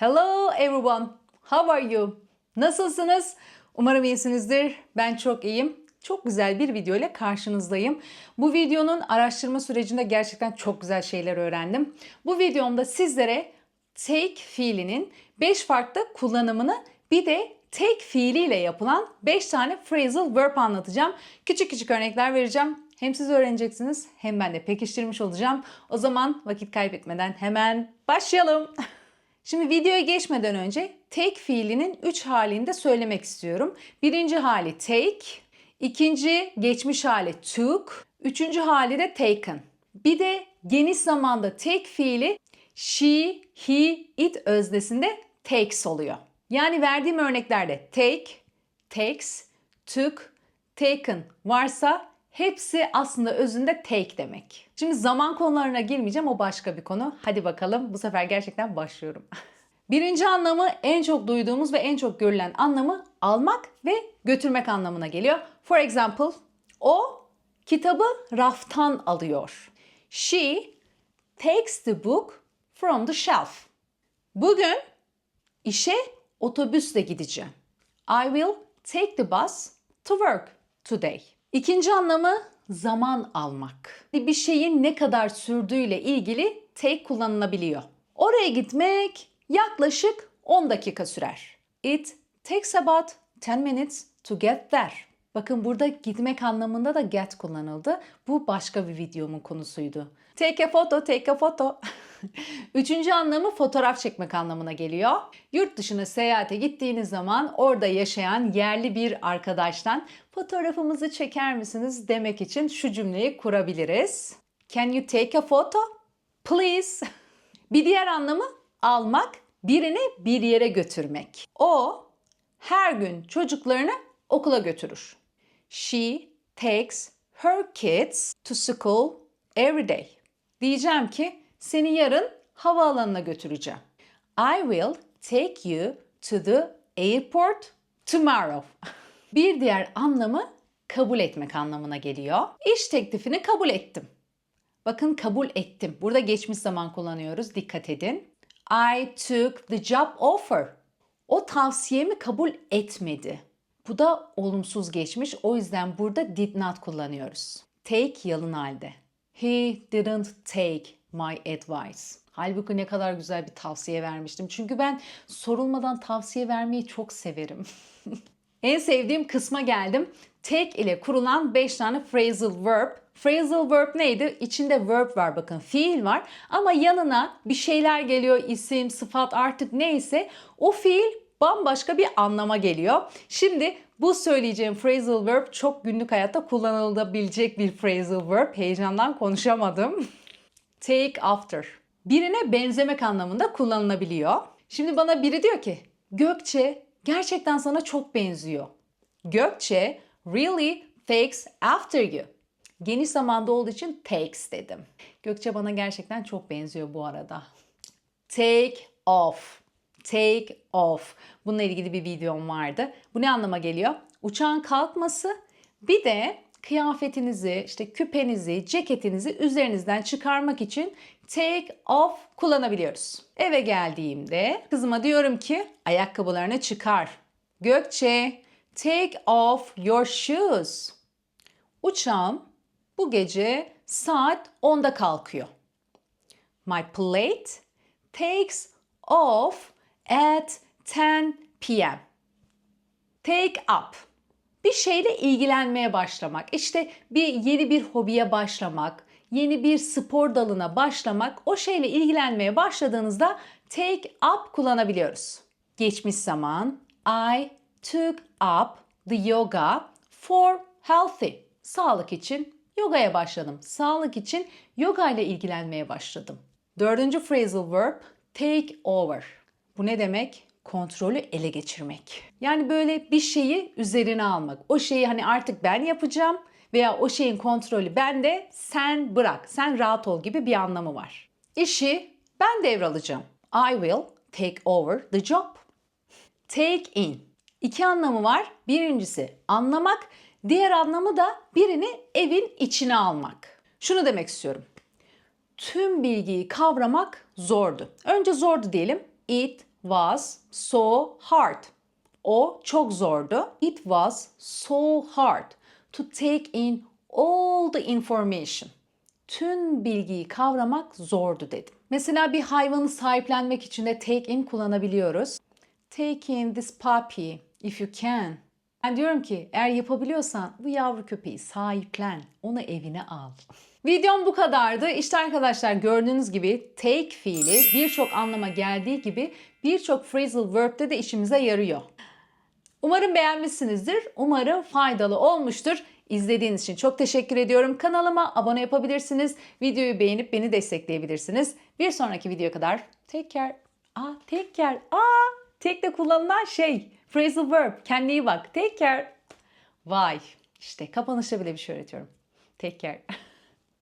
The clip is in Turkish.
Hello everyone. How are you? Nasılsınız? Umarım iyisinizdir. Ben çok iyiyim. Çok güzel bir video ile karşınızdayım. Bu videonun araştırma sürecinde gerçekten çok güzel şeyler öğrendim. Bu videomda sizlere take fiilinin 5 farklı kullanımını bir de take fiiliyle yapılan 5 tane phrasal verb anlatacağım. Küçük küçük örnekler vereceğim. Hem siz öğreneceksiniz hem ben de pekiştirmiş olacağım. O zaman vakit kaybetmeden hemen başlayalım. Şimdi videoya geçmeden önce take fiilinin 3 halini de söylemek istiyorum. Birinci hali take, ikinci geçmiş hali took, üçüncü hali de taken. Bir de geniş zamanda take fiili she, he, it öznesinde takes oluyor. Yani verdiğim örneklerde take, takes, took, taken varsa hepsi aslında özünde take demek. Şimdi zaman konularına girmeyeceğim o başka bir konu. Hadi bakalım bu sefer gerçekten başlıyorum. Birinci anlamı en çok duyduğumuz ve en çok görülen anlamı almak ve götürmek anlamına geliyor. For example, o kitabı raftan alıyor. She takes the book from the shelf. Bugün işe otobüsle gideceğim. I will take the bus to work today. İkinci anlamı zaman almak. Bir şeyin ne kadar sürdüğüyle ilgili take kullanılabiliyor. Oraya gitmek yaklaşık 10 dakika sürer. It takes about 10 minutes to get there. Bakın burada gitmek anlamında da get kullanıldı. Bu başka bir videomun konusuydu. Take a photo, take a photo. Üçüncü anlamı fotoğraf çekmek anlamına geliyor. Yurt dışına seyahate gittiğiniz zaman orada yaşayan yerli bir arkadaştan fotoğrafımızı çeker misiniz demek için şu cümleyi kurabiliriz. Can you take a photo? Please. Bir diğer anlamı almak, birini bir yere götürmek. O her gün çocuklarını okula götürür. She takes her kids to school every day. Diyeceğim ki seni yarın havaalanına götüreceğim. I will take you to the airport tomorrow. Bir diğer anlamı kabul etmek anlamına geliyor. İş teklifini kabul ettim. Bakın kabul ettim. Burada geçmiş zaman kullanıyoruz. Dikkat edin. I took the job offer. O tavsiyemi kabul etmedi. Bu da olumsuz geçmiş. O yüzden burada did not kullanıyoruz. Take yalın halde. He didn't take my advice. Halbuki ne kadar güzel bir tavsiye vermiştim. Çünkü ben sorulmadan tavsiye vermeyi çok severim. en sevdiğim kısma geldim. Take ile kurulan 5 tane phrasal verb. Phrasal verb neydi? İçinde verb var bakın fiil var ama yanına bir şeyler geliyor isim, sıfat artık neyse o fiil bambaşka bir anlama geliyor. Şimdi bu söyleyeceğim phrasal verb çok günlük hayatta kullanılabilecek bir phrasal verb. Heyecandan konuşamadım. Take after. Birine benzemek anlamında kullanılabiliyor. Şimdi bana biri diyor ki Gökçe gerçekten sana çok benziyor. Gökçe really takes after you. Geniş zamanda olduğu için takes dedim. Gökçe bana gerçekten çok benziyor bu arada. Take off. Take off. Bununla ilgili bir videom vardı. Bu ne anlama geliyor? Uçağın kalkması bir de kıyafetinizi, işte küpenizi, ceketinizi üzerinizden çıkarmak için take off kullanabiliyoruz. Eve geldiğimde kızıma diyorum ki ayakkabılarını çıkar. Gökçe, take off your shoes. Uçağım bu gece saat 10'da kalkıyor. My plate takes off at 10 p.m. Take up. Bir şeyle ilgilenmeye başlamak. İşte bir yeni bir hobiye başlamak, yeni bir spor dalına başlamak. O şeyle ilgilenmeye başladığınızda take up kullanabiliyoruz. Geçmiş zaman I took up the yoga for healthy. Sağlık için yogaya başladım. Sağlık için yoga ile ilgilenmeye başladım. Dördüncü phrasal verb take over. Bu ne demek? Kontrolü ele geçirmek. Yani böyle bir şeyi üzerine almak. O şeyi hani artık ben yapacağım veya o şeyin kontrolü bende sen bırak, sen rahat ol gibi bir anlamı var. İşi ben devralacağım. I will take over the job. Take in. İki anlamı var. Birincisi anlamak, diğer anlamı da birini evin içine almak. Şunu demek istiyorum. Tüm bilgiyi kavramak zordu. Önce zordu diyelim. It was so hard. O çok zordu. It was so hard to take in all the information. Tüm bilgiyi kavramak zordu dedim. Mesela bir hayvanı sahiplenmek için de take in kullanabiliyoruz. Take in this puppy if you can. Ben diyorum ki eğer yapabiliyorsan bu yavru köpeği sahiplen, onu evine al. Videom bu kadardı. İşte arkadaşlar gördüğünüz gibi take fiili birçok anlama geldiği gibi birçok phrasal verb'de de işimize yarıyor. Umarım beğenmişsinizdir. Umarım faydalı olmuştur. İzlediğiniz için çok teşekkür ediyorum. Kanalıma abone yapabilirsiniz. Videoyu beğenip beni destekleyebilirsiniz. Bir sonraki videoya kadar take care. Aa take care. Aa take de kullanılan şey. Phrasal verb. Kendine iyi bak. Take care. Vay. İşte kapanışta bile bir şey öğretiyorum. Take care.